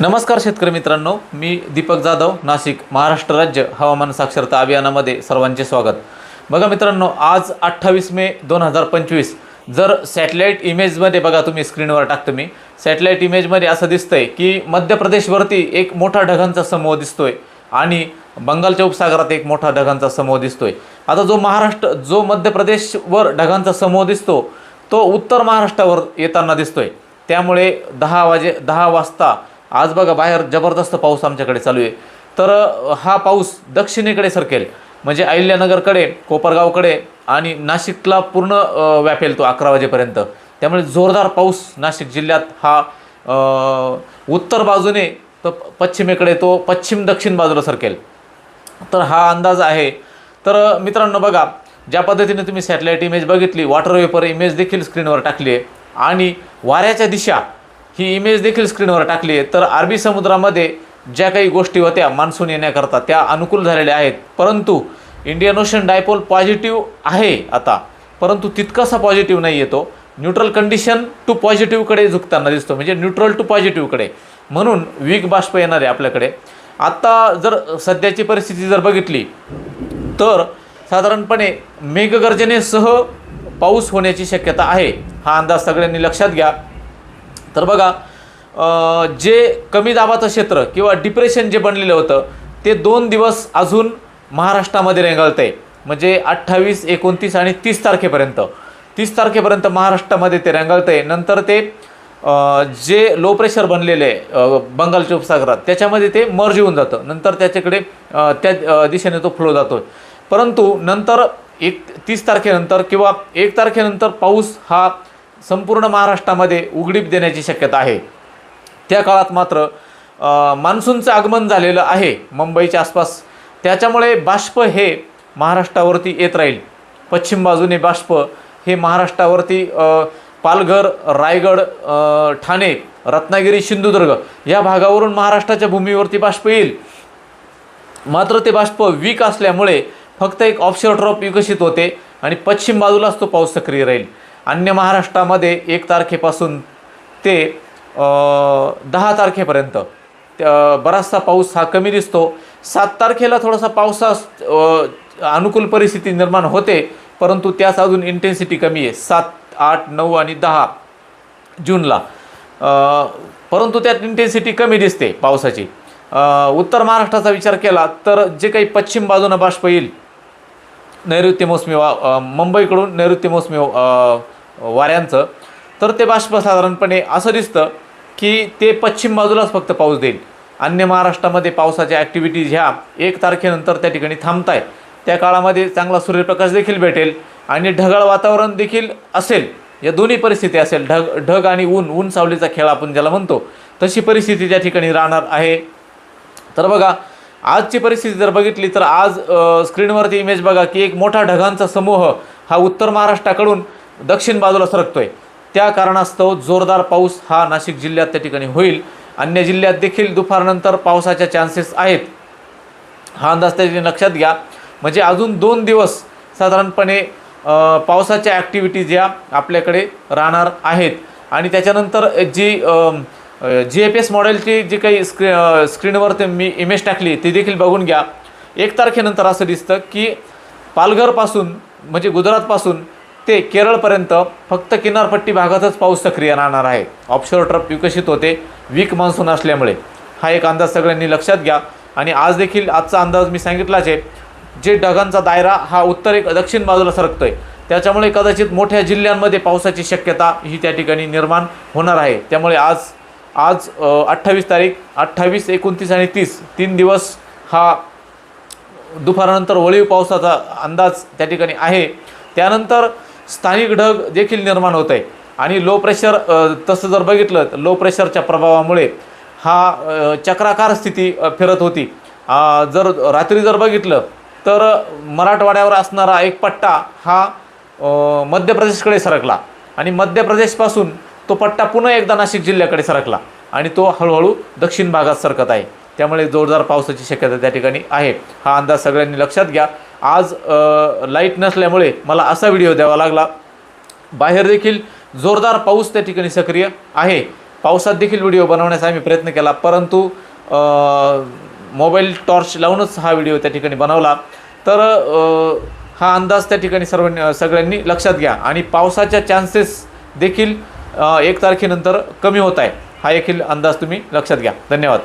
नमस्कार शेतकरी मित्रांनो मी दीपक जाधव नाशिक महाराष्ट्र राज्य हवामान साक्षरता अभियानामध्ये सर्वांचे स्वागत. बघा मित्रांनो आज अठ्ठावीस मे दोन हजार पंचवीस. जर सॅटेलाईट इमेजमध्ये बघा तुम्ही स्क्रीनवर टाकतो मी. सॅटेलाईट इमेजमध्ये असं दिसतंय की मध्य प्रदेशवरती एक मोठा ढगांचा समूह दिसतोय आणि बंगालच्या उपसागरात एक मोठा ढगांचा समूह दिसतोय. आता जो महाराष्ट्र जो मध्य प्रदेशवर ढगांचा समूह दिसतो तो उत्तर महाराष्ट्रावर येताना दिसतोय. त्यामुळे दहा वाजे दहा वाजता आज बघा बाहेर जबरदस्त पाऊस आमच्याकडे चालू आहे. तर हा पाऊस दक्षिणेकडे सरकेल. म्हणजे अहिल्यानगरकडे कोपरगावकडे आणि नाशिकला पूर्ण व्यापेल तो अकरा वाजेपर्यंत. त्यामुळे जोरदार पाऊस नाशिक जिल्ह्यात हा उत्तर बाजूने तर पश्चिमेकडे तो पश्चिम दक्षिण बाजूला सरकेल. तर हा अंदाज आहे. तर मित्रांनो बघा ज्या पद्धतीने तुम्ही सॅटेलाईट इमेज बघितली वॉटर वेपर इमेज देखील स्क्रीनवर टाकली आहे. आणि वाऱ्याच्या दिशा ही इमेज देखील स्क्रीनवर टाकली आहे. तर अरबी समुद्रामध्ये ज्या काही गोष्टी होत्या मान्सून येण्याकरता त्या अनुकूल झालेल्या आहेत. परंतु इंडियन ओशन डायपोल पॉझिटिव्ह आहे आता. परंतु तितकासा पॉझिटिव्ह नाही येतो न्यूट्रल कंडिशन टू पॉझिटिव्हकडे झुकताना दिसतो. म्हणजे न्यूट्रल टू पॉझिटिव्हकडे म्हणून वीक बाष्प येणार आहे आपल्याकडे. आत्ता जर सध्याची परिस्थिती जर बघितली तर साधारणपणे मेघगर्जनेसह पाऊस होण्याची शक्यता आहे. हा अंदाज सगळ्यांनी लक्षात घ्या. तर बघा जे कमी दाबाचं क्षेत्र किंवा डिप्रेशन जे बनलेलं होतं ते दोन दिवस अजून महाराष्ट्रामध्ये रेंगाळतं आहे म्हणजे अठ्ठावीस एकोणतीस आणि तीस तारखेपर्यंत. तीस तारखेपर्यंत महाराष्ट्रामध्ये ते रेंगाळतं आहे नंतर ते जे लो प्रेशर बनलेले आहे बंगालच्या उपसागरात त्याच्यामध्ये ते मर्ज होऊन जातं. नंतर त्याच्याकडे त्या दिशेने तो फ्लो जातो परंतु नंतर एक तीस तारखेनंतर किंवा एक तारखेनंतर पाऊस हा संपूर्ण महाराष्ट्रामध्ये उघडीप देण्याची शक्यता आहे. त्या काळात मात्र मान्सूनचं आगमन झालेलं आहे मुंबईच्या आसपास. त्याच्यामुळे बाष्प हे महाराष्ट्रावरती येत राहील. पश्चिम बाजूने बाष्प हे महाराष्ट्रावरती पालघर रायगड ठाणे रत्नागिरी सिंधुदुर्ग या भागावरून महाराष्ट्राच्या भूमीवरती बाष्प येईल. मात्र ते बाष्प वीक असल्यामुळे फक्त एक ऑप्शर ड्रॉप विकसित होते आणि पश्चिम बाजूलाच तो पाऊस सक्रिय राहील. अन्य महाराष्ट्रामध्ये एक तारखेपासून ते दहा तारखेपर्यंत. त्या- बराचसा पाऊस हा कमी दिसतो. सात तारखेला थोडासा पावसा अनुकूल परिस्थिती निर्माण होते परंतु त्यास अजून इंटेन्सिटी कमी आहे. सात आठ नऊ आणि दहा जूनला. परंतु त्यात इंटेन्सिटी कमी दिसते पावसाची. उत्तर महाराष्ट्राचा विचार केला तर जे काही पश्चिम बाजूनं बाष्प येईल नैऋत्य मोसमी वा मुंबईकडून नैऋत्य मोसमी वाऱ्यांचं तर ते बाष्प साधारणपणे असं दिसतं की ते पश्चिम बाजूलाच फक्त पाऊस देईल. अन्य महाराष्ट्रामध्ये पावसाच्या ॲक्टिव्हिटीज ह्या एक तारखेनंतर त्या ठिकाणी थांबत आहे त्या काळामध्ये चांगला सूर्यप्रकाश देखील भेटेल आणि ढगाळ वातावरण देखील असेल. या दोन्ही परिस्थिती असेल. ढग ढग आणि ऊन ऊन सावलीचा खेळ आपण ज्याला म्हणतो तशी परिस्थिती त्या ठिकाणी राहणार आहे. तर बघा आजची परिस्थिती जर बघितली तर आज स्क्रीनवरती इमेज बघा की एक मोठा ढगांचा समूह हा उत्तर महाराष्ट्राकडून दक्षिण बाजूला सरकतोय. त्या कारणास्तव जोरदार पाऊस हा नाशिक जिल्ह्यात त्या ठिकाणी होईल. अन्य जिल्ह्यात देखील दुपारनंतर पावसाच्या चान्सेस आहेत. हा अंदाज त्याच्या लक्षात घ्या. म्हणजे अजून दोन दिवस साधारणपणे पावसाच्या ॲक्टिव्हिटीज या आपल्याकडे राहणार आहेत. आणि त्याच्यानंतर जी जी एफ एस मॉडेलची जी काही स्क्री स्क्रीनवर ते मी इमेज टाकली ती देखील बघून घ्या. एक तारखेनंतर असं दिसतं की पालघरपासून म्हणजे गुजरातपासून ते केरळपर्यंत फक्त किनारपट्टी भागातच पाऊस सक्रिय राहणार आहे. ऑफशोर ट्रप विकसित होते वीक मान्सून असल्यामुळे. हा एक अंदाज सगळ्यांनी लक्षात घ्या आणि आज देखील आजचा अंदाज मी सांगितलाच आहे जे ढगांचा दायरा हा उत्तर एक दक्षिण बाजूला सरकतोय. त्याच्यामुळे कदाचित मोठ्या जिल्ह्यांमध्ये पावसाची शक्यता ही त्या ठिकाणी निर्माण होणार आहे. त्यामुळे आज आज अठ्ठावीस तारीख अठ्ठावीस एकोणतीस आणि तीस तीन दिवस हा दुपारानंतर वळीव पावसाचा अंदाज त्या ठिकाणी आहे. त्यानंतर स्थानिक ढग देखील निर्माण होत आहे. आणि लो प्रेशर तसं जर बघितलं तर लो प्रेशरच्या प्रभावामुळे हा चक्राकार स्थिती फिरत होती. जर रात्री जर बघितलं तर मराठवाड्यावर असणारा एक पट्टा हा मध्य प्रदेशकडे सरकला. आणि मध्य प्रदेशपासून तो पट्टा पुन्हा एकदा नाशिक जिल्ह्याकडे सरकला. आणि तो हळूहळू दक्षिण भागात सरकत आहे. त्यामुळे जोरदार पावसाची शक्यता त्या ठिकाणी आहे. हा अंदाज सगळ्यांनी लक्षात घ्या. आज लाइट नसल्यामुळे मला असा व्हिडिओ द्यावा लागला. बाहेर देखील जोरदार पाऊस त्या ठिकाणी सक्रिय आहे. पावसात देखील व्हिडिओ बनवण्याचा आम्ही प्रयत्न केला परंतु मोबाईल टॉर्च लावूनच हा व्हिडिओ त्या ठिकाणी बनवला. तर हा अंदाज त्या ठिकाणी सर्वांनी सगळ्यांनी लक्षात घ्या. आणि पावसाच्या चान्सेस देखील एक तारखेनंतर कमी होत आहे. हा देखील अंदाज तुम्ही लक्षात घ्या. धन्यवाद.